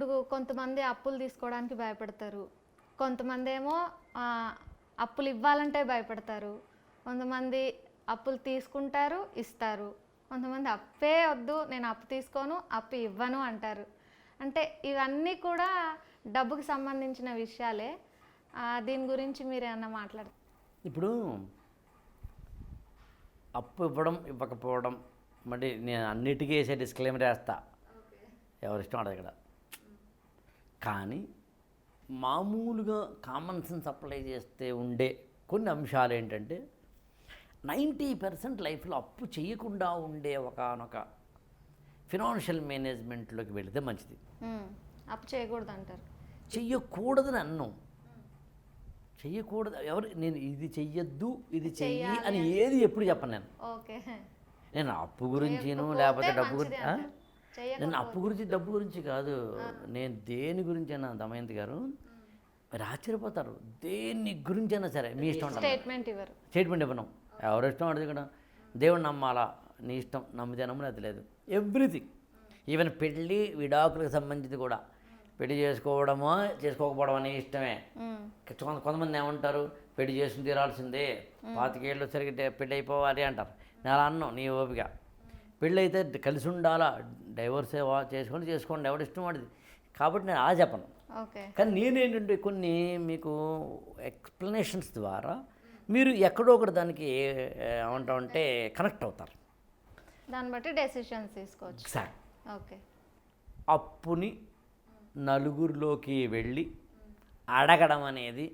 ఇప్పుడు కొంతమంది అప్పులు తీసుకోవడానికి భయపడతారు. కొంతమంది ఏమో అప్పులు ఇవ్వాలంటే భయపడతారు. కొంతమంది అప్పులు తీసుకుంటారు ఇస్తారు. కొంతమంది అప్పే వద్దు నేను అప్పు తీసుకోను అప్పు ఇవ్వను అంటారు. అంటే ఇవన్నీ కూడా డబ్బుకి సంబంధించిన విషయాలే. దీని గురించి మీరు ఏమన్నా మాట్లాడు ఇప్పుడు అప్పు ఇవ్వడం ఇవ్వకపోవడం మరి నేను అన్నిటికీ వేసే డిస్క్లైమర్ వేస్తా. ఎవరిష్టం అడగ ఇక్కడ కానీ మామూలుగా కామన్ సెన్స్ అప్లై చేస్తే ఉండే కొన్ని అంశాలు ఏంటంటే నైంటీ పర్సెంట్ లైఫ్లో అప్పు చేయకుండా ఉండే ఒకనొక ఫినాన్షియల్ మేనేజ్మెంట్లోకి వెళితే మంచిది. అప్పు చేయకూడదు అంటారు చెయ్యకూడదని అన్నం. చెయ్యకూడదు. ఎవరు నేను ఇది చెయ్యొద్దు ఇది చెయ్యి అని ఏది ఎప్పుడు చెప్పను నేను. ఓకే. నేను అప్పు గురించిను లేకపోతే డబ్బు గురించి నేను అప్పు గురించి డబ్బు గురించి కాదు. నేను దేని గురించి అయినా దమయంతి గారు మీరు ఆశ్చర్యపోతారు. దేని గురించి అయినా సరే మీ ఇష్టం స్టేట్మెంట్ ఇవ్వరు. స్టేట్మెంట్ ఇవ్వను. ఎవరి ఇష్టం అడిగి ఇక్కడ దేవుడు నమ్మాలా? నీ ఇష్టం. నమ్మితే నమ్మని అది లేదు. ఎవ్రీథింగ్. ఈవెన్ పెళ్ళి విడాకులకు సంబంధించి కూడా. పెళ్ళి చేసుకోవడమో చేసుకోకపోవడం అనే ఇష్టమే. కొంతమంది ఏమంటారు? పెళ్ళి చేసుకుని తీరాల్సిందే. పాతికేళ్ళు సరిగ్గా పెళ్ళి అయిపోవాలి అంటారు. నేను అలా అన్నాను నీ ఓపిక. పెళ్ళి అయితే కలిసి ఉండాలా? డైవర్స్ చేసుకొని చేసుకోండి ఎవడి ఇష్టం వాడిది. కాబట్టి నేను అలా చెప్పను. ఓకే. కానీ నేనేంటంటే కొన్ని మీకు ఎక్స్ప్లెనేషన్స్ ద్వారా మీరు ఎక్కడో ఒకటి దానికి ఏమంటామంటే కనెక్ట్ అవుతారు. దాన్ని బట్టి డెసిషన్స్ తీసుకోవచ్చు. Exact okay. అప్పుని నలుగురిలోకి వెళ్ళి అడగడం అనేది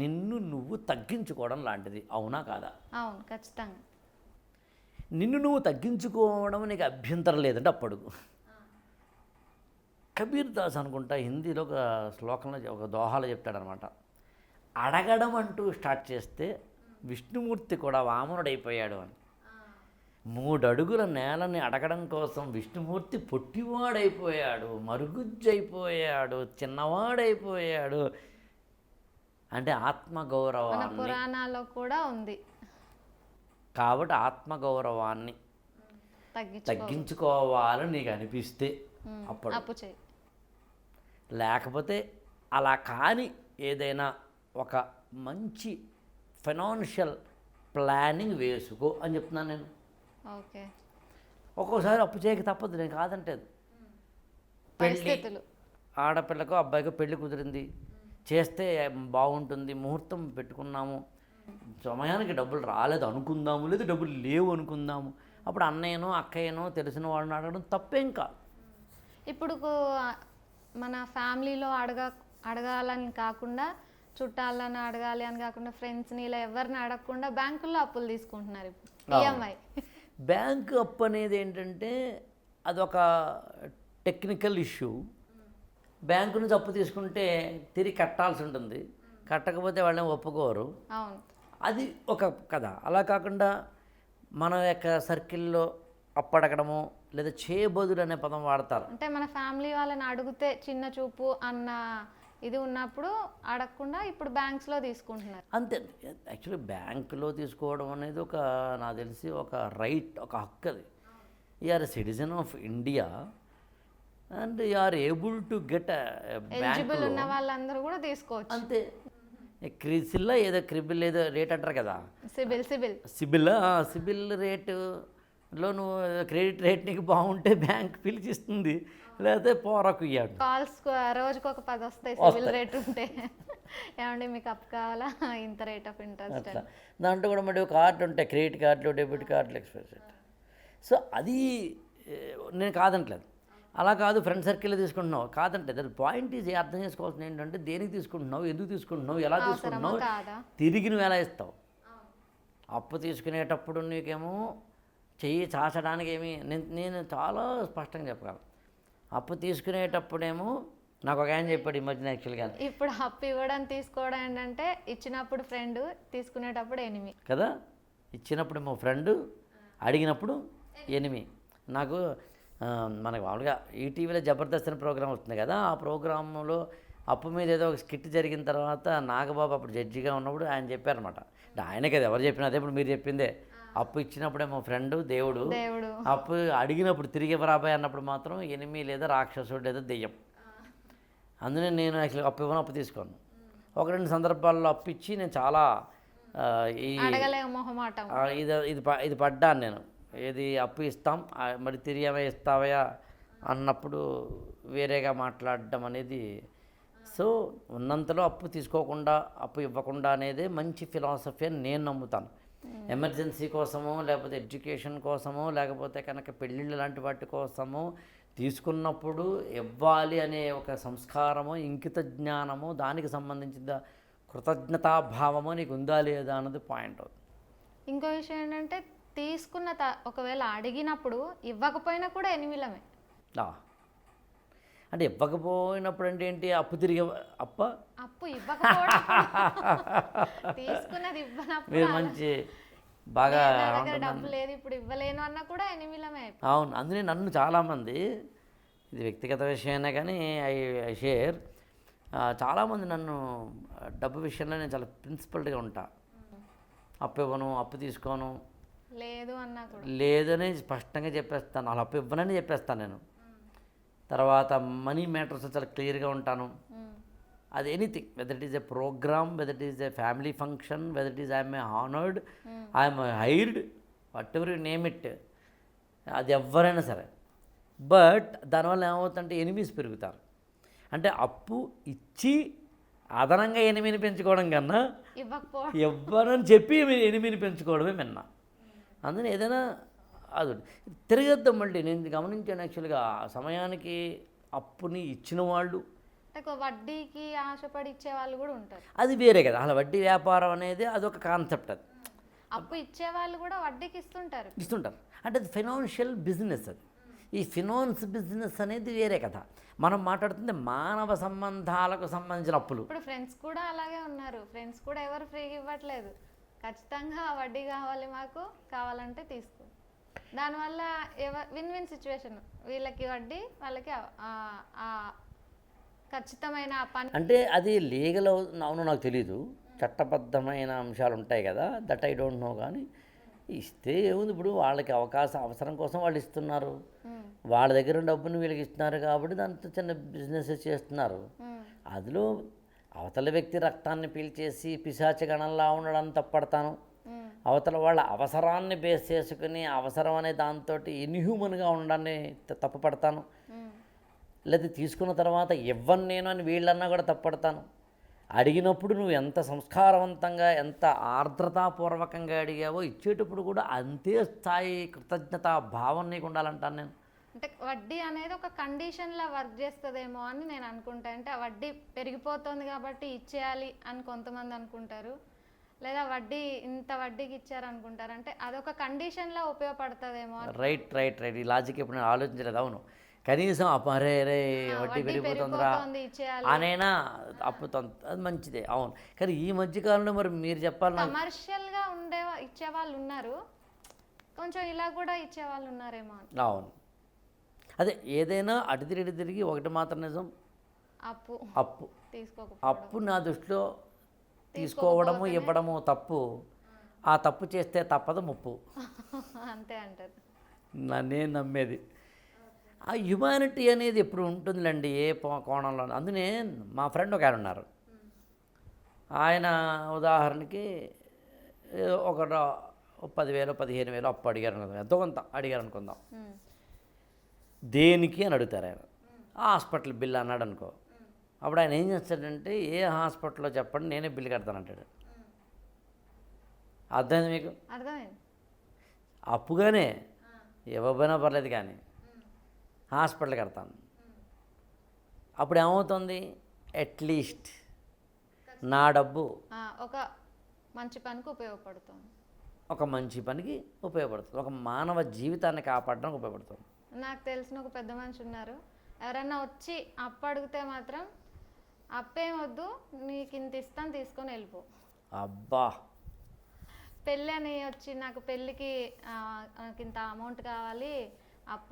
నిన్ను నువ్వు తగ్గించుకోవడం లాంటిది. అవునా కాదా? అవును ఖచ్చితంగా. నిన్ను నువ్వు తగ్గించుకోవడం నీకు అభ్యంతరం లేదంటే అప్పుడు. కబీర్ దాస్ అనుకుంటా హిందీలో ఒక శ్లోకంలో ఒక దోహాలో చెప్తాడనమాట. అడగడం అంటూ స్టార్ట్ చేస్తే విష్ణుమూర్తి కూడా వామనుడైపోయాడు అని. మూడు అడుగుల నేలని అడగడం కోసం విష్ణుమూర్తి పొట్టివాడైపోయాడు మరుగుజ్జైపోయాడు చిన్నవాడైపోయాడు. అంటే మన ఆత్మగౌరవాన్ని పురాణాల్లో కూడా ఉంది. కాబట్టి ఆత్మగౌరవాన్ని తగ్గించు తగ్గించుకోవాలని నీకు అనిపిస్తే అప్పుడు. లేకపోతే అలా కాని ఏదైనా ఒక మంచి ఫైనాన్షియల్ ప్లానింగ్ వేసుకో అని చెప్తున్నాను నేను. ఓకే. ఒక్కోసారి అప్పు చేయక తప్పదు నేను కాదంటే పెళ్ళి ఆడపిల్లకు అబ్బాయికి పెళ్ళి కుదిరింది. చేస్తే బాగుంటుంది ముహూర్తం పెట్టుకున్నాము. సమయానికి డబ్బులు రాలేదు అనుకుందాము లేదు డబ్బులు లేవు అనుకుందాము. అప్పుడు అన్నయ్యనో అక్కయ్యనో తెలిసిన వాళ్ళని అడగడం తప్పేం కాదు. ఇప్పుడు మన ఫ్యామిలీలో అడగ అడగాలని కాకుండా చుట్టాలను అడగాలి అని కాకుండా ఫ్రెండ్స్ని ఇలా ఎవరిని అడగకుండా బ్యాంకుల్లో అప్పులు తీసుకుంటున్నారు ఇప్పుడు. ఈఎంఐ బ్యాంక్ అప్పు అనేది ఏంటంటే అదొక టెక్నికల్ ఇష్యూ. బ్యాంకు నుంచి అప్పు తీసుకుంటే తిరిగి కట్టాల్సి ఉంటుంది. కట్టకపోతే వాళ్ళని ఒప్పుకోరు. అవును. అది ఒక కథ. అలా కాకుండా మన యొక్క సర్కిల్లో అప్పు అడగడము లేదా చేయబోదులు అనే పదం వాడతారు. అంటే మన ఫ్యామిలీ వాళ్ళని అడిగితే చిన్న చూపు అన్న ఇది ఉన్నప్పుడు అడగకుండా ఇప్పుడు బ్యాంక్స్లో తీసుకుంటున్నారు. అంతే. యాక్చువల్లీ బ్యాంకులో తీసుకోవడం అనేది ఒక నాకు తెలిసి ఒక రైట్ ఒక హక్కు అది. Are citizen of India and are able to get eligible ఉన్న వాళ్ళందరూ కూడా తీసుకోవచ్చు. అంతే. క్రిసిల్లా ఏదో క్రిబిల్ ఏదో రేట్ అంటారు కదా. CIBIL CIBIL. సిబిల్ సిబిల్ రేటులో నువ్వు క్రెడిట్ రేట్ నీకు బాగుంటే బ్యాంక్ పిలిచిస్తుంది. లేకపోతే పోరకు ఇయ్యాడు. కాల్స్ రోజుకు ఒక పది వస్తాయి సిబిల్ రేట్ ఉంటే. ఏమండి మీకు అప్ కావాలా? ఇంత రేట్ ఆఫ్ ఇంట్రెస్ట్ దాంట్లో కూడా మరి కార్డు ఉంటాయి. క్రెడిట్ కార్డులు డెబిట్ కార్డులు ఎక్స్ప్రెస్. సో అది నేను కాదంటలేదు. అలా కాదు ఫ్రెండ్ సర్కిల్లో తీసుకుంటున్నావు. కాదంటే దాని పాయింట్ ఈజ్ అర్థం చేసుకోవాల్సింది ఏంటంటే దేనికి తీసుకుంటున్నావు ఎందుకు తీసుకుంటున్నావు ఎలా తీసుకుంటున్నావు తిరిగి నువ్వు ఎలా ఇస్తావు? అప్పు తీసుకునేటప్పుడు నీకేమో చెయ్యి చాచడానికి ఏమి నేను నేను చాలా స్పష్టంగా చెప్పగలను. అప్పు తీసుకునేటప్పుడేమో నాకు ఒక ఆయన చెప్పాడు ఈ మధ్యన యాక్చువల్గా ఇప్పుడు అప్పు ఇవ్వడం తీసుకోవడం ఏంటంటే ఇచ్చినప్పుడు ఫ్రెండ్ తీసుకునేటప్పుడు ఎనిమి కదా? ఇచ్చినప్పుడు మా ఫ్రెండ్ అడిగినప్పుడు ఎనిమి నాకు మనకు మామూలుగా ఈటీవీలో జబర్దస్త్ అనే ప్రోగ్రామ్ వస్తుంది కదా ఆ ప్రోగ్రాంలో అప్పు మీద ఏదో ఒక స్కిట్ జరిగిన తర్వాత నాగబాబు అప్పుడు జడ్జిగా ఉన్నప్పుడు ఆయన చెప్పారనమాట ఆయనే కదా ఎవరు చెప్పినా అదే ఇప్పుడు మీరు చెప్పిందే. అప్పు ఇచ్చినప్పుడే మా ఫ్రెండ్ దేవుడు అప్పు అడిగినప్పుడు తిరిగి రాబాయ్ అన్నప్పుడు మాత్రం ఎనిమి లేదా రాక్షసుడు లేదా దెయ్యం. అందుకే నేను యాక్చువల్గా అప్పు ఇవ్వను అప్పు తీసుకోను. ఒక రెండు సందర్భాల్లో అప్పు ఇచ్చి నేను చాలా ఈ ఇది ఇది ఇది పడ్డాను నేను. ఏది అప్పు ఇస్తాం మరి తిరిగి ఇస్తావయా అన్నప్పుడు వేరేగా మాట్లాడడం అనేది. సో ఉన్నంతలో అప్పు తీసుకోకుండా అప్పు ఇవ్వకుండా అనేది మంచి ఫిలాసఫీ అని నేను నమ్ముతాను. ఎమర్జెన్సీ కోసమో లేకపోతే ఎడ్యుకేషన్ కోసమో లేకపోతే కనుక పెళ్ళిళ్ళు లాంటి వాటి కోసమో తీసుకున్నప్పుడు ఇవ్వాలి అనే ఒక సంస్కారము ఇంకిత జ్ఞానము దానికి సంబంధించిన కృతజ్ఞతాభావము నీకు ఉందా లేదా అన్నది పాయింట్ అవుతుంది. ఇంకో విషయం ఏంటంటే తీసుకున్న త ఒకవేళ అడిగినప్పుడు ఇవ్వకపోయినా కూడా ఎనిమిలమే. అంటే ఇవ్వకపోయినప్పుడు అంటే ఏంటి? అప్పు తిరిగి అప్ప? అప్పు ఇవ్వకపోవడం. తీసుకున్నది ఇవ్వనప్పుడు మీరు అలా- మంచి బాగా? డబ్బు లేదు ఇప్పుడు ఇవ్వలేను అన్నా కూడా ఎనిమిలమే అవును. అందుకే నన్ను చాలామంది ఇది వ్యక్తిగత విషయమే కానీ ఐ ఐ షేర్ చాలామంది నన్ను డబ్బు విషయంలో నేను చాలా ప్రిన్సిపల్డ్గా ఉంటా. అప్పు ఇవ్వను అప్పు తీసుకోను లేదు అన్నా కూడా. లేదని స్పష్టంగా చెప్పేస్తాను. అలా అప్పు ఇవ్వనని చెప్పేస్తాను నేను. తర్వాత మనీ మ్యాటర్స్ చాలా క్లియర్గా ఉంటాను. అది anything. Whether it is a programme whether it is a family function whether it is I'm a honoured I'm hired whatever you name it అది ఎవరైనా సరే. బట్ దానివల్ల ఏమవుతుందంటే ఎనిమీస్ పెరుగుతారు. అంటే అప్పు ఇచ్చి అదనంగా ఎనిమిని పెంచుకోవడం కన్నా ఇవ్వనని చెప్పి ఎనిమిని పెంచుకోవడమే మిన్న. అందుకని ఏదైనా అది తిరగద్దాం మళ్ళీ. నేను గమనించాను యాక్చువల్గా ఆ సమయానికి అప్పుని ఇచ్చిన వాళ్ళు వడ్డీకి ఆశపడి ఇచ్చే వాళ్ళు కూడా ఉంటారు. అది వేరే కదా. అలా వడ్డీ వ్యాపారం అనేది అదొక కాన్సెప్ట్ అది. అప్పు ఇచ్చే వాళ్ళు కూడా వడ్డీకి ఇస్తుంటారు. ఇస్తుంటారు. అంటే అది ఫైనాన్షియల్ బిజినెస్ అది. ఈ ఫినాన్స్ బిజినెస్ అనేది వేరే కదా మనం మాట్లాడుతుంది మానవ సంబంధాలకు సంబంధించిన అప్పులు. ఇప్పుడు ఫ్రెండ్స్ కూడా అలాగే ఉన్నారు. ఫ్రెండ్స్ కూడా ఎవరు ఫ్రీగా ఇవ్వట్లేదు. ఖచ్చితంగా వడ్డీ కావాలి మాకు కావాలంటే తీసుకో. దానివల్ల ఎవ విన్ విన్ సిచ్యువేషన్ వీళ్ళకి వడ్డీ వాళ్ళకి ఖచ్చితమైన పని అంటే అది లీగల్ అవును నాకు తెలీదు. చట్టబద్ధమైన అంశాలు ఉంటాయి కదా దట్ ఐ డోంట్ నో కానీ ఇస్తే ఏముంది? ఇప్పుడు వాళ్ళకి అవకాశం అవసరం కోసం వాళ్ళు ఇస్తున్నారు. వాళ్ళ దగ్గర డబ్బుని వీళ్ళకి ఇస్తున్నారు కాబట్టి దాంతో చిన్న బిజినెస్ చేస్తున్నారు. అందులో అవతల వ్యక్తి రక్తాన్ని పీల్చేసి పిశాచ గణంలా ఉండడం తప్పడతాను అవతల వాళ్ళ అవసరాన్ని బేస్ చేసుకుని అవసరం అనే దాంతో ఇన్హ్యూమన్గా ఉండడాన్ని తప్పుపడతాను. లేదా తీసుకున్న తర్వాత ఇవ్వను నేను అని వీళ్ళన్నా కూడా తప్పడతాను అడిగినప్పుడు నువ్వు ఎంత సంస్కారవంతంగా ఎంత ఆర్ద్రతాపూర్వకంగా అడిగావో ఇచ్చేటప్పుడు కూడా అంతే స్థాయి కృతజ్ఞత భావం నీకు ఉండాలంటాను నేను. అంటే వడ్డీ అనేది ఒక కండిషన్లా వర్క్ చేస్తుందేమో అని నేను అనుకుంటా. అంటే ఆ వడ్డీ పెరిగిపోతుంది కాబట్టి ఇచ్చేయాలి అని కొంతమంది అనుకుంటారు. లేదా వడ్డీ ఇంత వడ్డీకి ఇచ్చారు అనుకుంటారు. అంటే అదొక కండిషన్లా ఉపయోగపడుతుందేమో రైట్ రైట్ రైట్ ఈ లాజిక్ ఎప్పుడు నేను ఆలోచించలేదు. అవును. కనీసం అప్ప అరే రే వడ్డీ పెరిగిపోతుందిరా అనైనా? అప్పుతుంది అది మంచిదే. అవును. కానీ ఈ మధ్యకాలంలో మరి మీరు చెప్పాలి కమర్షియల్గా ఉండే వా- ఇచ్చే వాళ్ళు ఉన్నారు. కొంచెం ఇలా కూడా ఇచ్చే వాళ్ళు ఉన్నారేమో అవును. అదే ఏదైనా అటు తిరిగి తిరిగి ఒకటి మాత్రం నిజం. అప్పు. అప్పు. అప్పు నా దృష్టిలో తీసుకోవడము ఇవ్వడము తప్పు. ఆ తప్పు చేస్తే తప్పదు ముప్పు. అంతే అంటారు. నా- నేను నమ్మేది. ఆ హ్యుమానిటీ అనేది ఎప్పుడు ఉంటుందిలేండి ఏ కోణంలో. అందునే మా ఫ్రెండ్ ఒక ఆయన ఉన్నారు. ఆయన ఉదాహరణకి ఒక పదివేలు పదిహేను వేలు అప్పు అడిగారు అనుకుందాం ఎంతో కొంత అడిగారు అనుకుందాం దేనికి అని అడుగుతారు ఆయన. హాస్పిటల్ బిల్ అన్నాడు అనుకో. అప్పుడు ఆయన ఏం చేస్తాడంటే ఏ హాస్పిటల్లో చెప్పండి నేనే బిల్ కడతానంటాడు అర్థమైంది మీకు? అర్థమైంది. అప్పుగానే ఇవ్వబోయినా పర్లేదు కానీ హాస్పిటల్ కడతాను. అప్పుడు ఏమవుతుంది? అట్లీస్ట్ నా డబ్బు ఒక మంచి పనికి ఉపయోగపడుతుంది. ఒక మంచి పనికి ఉపయోగపడుతుంది. ఒక మానవ జీవితాన్ని కాపాడడానికి ఉపయోగపడుతుంది. నాకు తెలిసిన ఒక పెద్ద మనిషి ఉన్నారు. ఎవరన్నా వచ్చి అప్పు అడిగితే మాత్రం అప్పేం వద్దు నీకు ఇంత ఇస్తాను తీసుకొని వెళ్ళిపో. అబ్బా! పెళ్ళి అని వచ్చి నాకు పెళ్ళికి నాకు ఇంత అమౌంట్ కావాలి అప్ప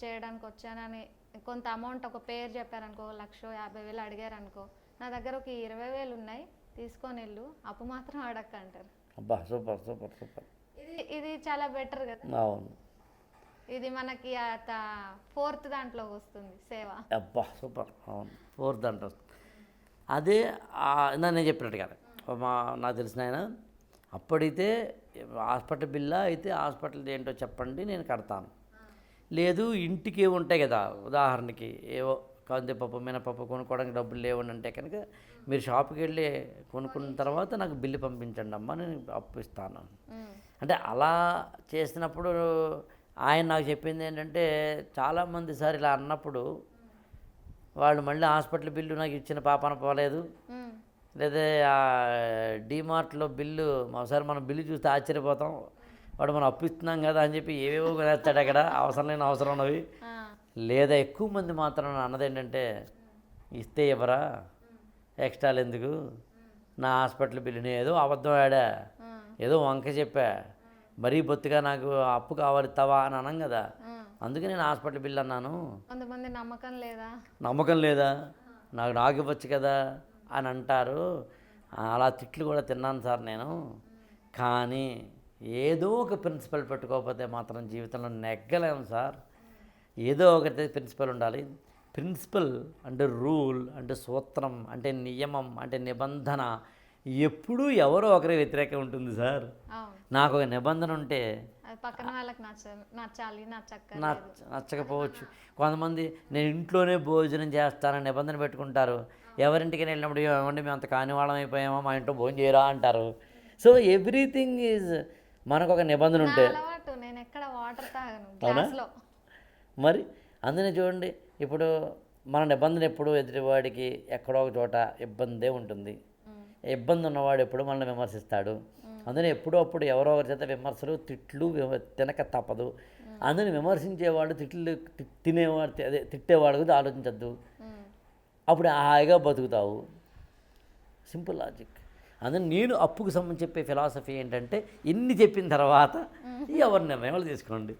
చేయడానికి వచ్చానని కొంత అమౌంట్ ఒక పేరు చెప్పారనుకో లక్ష యాభై వేలు అడిగారనుకో నా దగ్గర ఒక ఇరవై వేలు ఉన్నాయి తీసుకొని వెళ్ళు అప్పు మాత్రం అడక్క అంటారు అబ్బా సూపర్ సూపర్ సూపర్. ఇది ఇది చాలా బెటర్ కదా. అవును. ఇది మనకి ఫోర్త్ దాంట్లోకి వస్తుంది సేవ. అబ్బా సూపర్. అవును ఫోర్త్ అంటారు అదే ఆ, ఇందాక నేను చెప్పినట్టుగా మా నాకు తెలిసిన ఆయన అప్పుడైతే హాస్పిటల్ బిల్లా అయితే హాస్పిటల్ ఏంటో చెప్పండి నేను కడతాను. లేదు ఇంటికి ఏవి ఉంటాయి కదా ఉదాహరణకి ఏవో కందిపప్పు మినపప్పు కొనుక్కోవడానికి డబ్బులు లేవని అంటే కనుక మీరు షాప్కి వెళ్ళి కొనుక్కున్న తర్వాత నాకు బిల్లు పంపించండి అమ్మా నేను అప్పు ఇస్తాను. అంటే అలా చేసినప్పుడు ఆయన నాకు చెప్పింది ఏంటంటే చాలామంది సార్ ఇలా అన్నప్పుడు వాళ్ళు మళ్ళీ హాస్పిటల్ బిల్లు నాకు ఇచ్చిన పాపన పోలేదు. లేదా ఆ డీమార్ట్లో బిల్లు ఒకసారి మనం బిల్లు చూస్తే ఆశ్చర్యపోతాం. వాడు మనం అప్పు ఇస్తున్నాం కదా అని చెప్పి ఏవేవో వేస్తాడు అక్కడ. అవసరం లేని అవసరం ఉన్నవి. లేదా ఎక్కువ మంది మాత్రం అన్నది ఏంటంటే ఇస్తే ఇవ్వరా? ఎక్స్ట్రాలు ఎందుకు? నా హాస్పిటల్ బిల్లుని ఏదో అబద్ధం ఆడా? ఏదో వంక చెప్పా? మరీ బొత్తిగా నాకు అప్పు కావాలి ఇస్తావా అని అనం కదా. అందుకే నేను హాస్పిటల్ బిల్ అన్నాను. కొంతమంది నమ్మకం లేదా? నమ్మకం లేదా? నాకు నాకు ఇవ్వచ్చు కదా అని అంటారు. అలా తిట్లు కూడా తిన్నాను సార్ నేను. కానీ ఏదో ఒక ప్రిన్సిపల్ పెట్టుకోకపోతే మాత్రం జీవితంలో నెగ్గలేము సార్. ఏదో ఒకటి ప్రిన్సిపల్ ఉండాలి. ప్రిన్సిపల్ అంటే రూల్ అంటే సూత్రం అంటే నియమం అంటే నిబంధన ఎప్పుడూ ఎవరో ఒకరి వ్యతిరేకం ఉంటుంది సార్. నాకు ఒక నిబంధన ఉంటే పక్కన వాళ్ళకి నచ్చాలి నచ్చకపోవచ్చు. కొంతమంది నేను ఇంట్లోనే భోజనం చేస్తానని నిబంధన పెట్టుకుంటారు. ఎవరింటికి వెళ్ళినప్పుడు ఏమండి మేము అంత కాని వాళ్ళం అయిపోయామో మా ఇంట్లో భోజనం చేయరా అంటారు. సో ఎవ్రీథింగ్ ఈజ్ మనకు ఒక నిబంధన ఉంటే. నేను ఎక్కడ వాటర్ తాగను గ్లాస్లో. మరి అందునే చూడండి ఇప్పుడు మన నిబంధన ఎప్పుడు ఎదుటివాడికి ఎక్కడో ఒక చోట ఇబ్బందే ఉంటుంది. ఇబ్బంది ఉన్నవాడు ఎప్పుడు మనల్ని విమర్శిస్తాడు. అందుకని ఎప్పుడో అప్పుడు ఎవరో ఒకరి చేత విమర్శలు తిట్లు తినక తప్పదు. అందుని విమర్శించేవాడు తిట్లు తినేవాడు అదే తిట్టేవాడు గురించి ఆలోచించద్దు. అప్పుడు హాయిగా బతుకుతావు. Simple logic. అందుకని నేను అప్పుకు సంబంధించి చెప్పే ఫిలాసఫీ ఏంటంటే ఇన్ని చెప్పిన తర్వాత ఎవరి నిర్ణయాలు తీసుకోండి.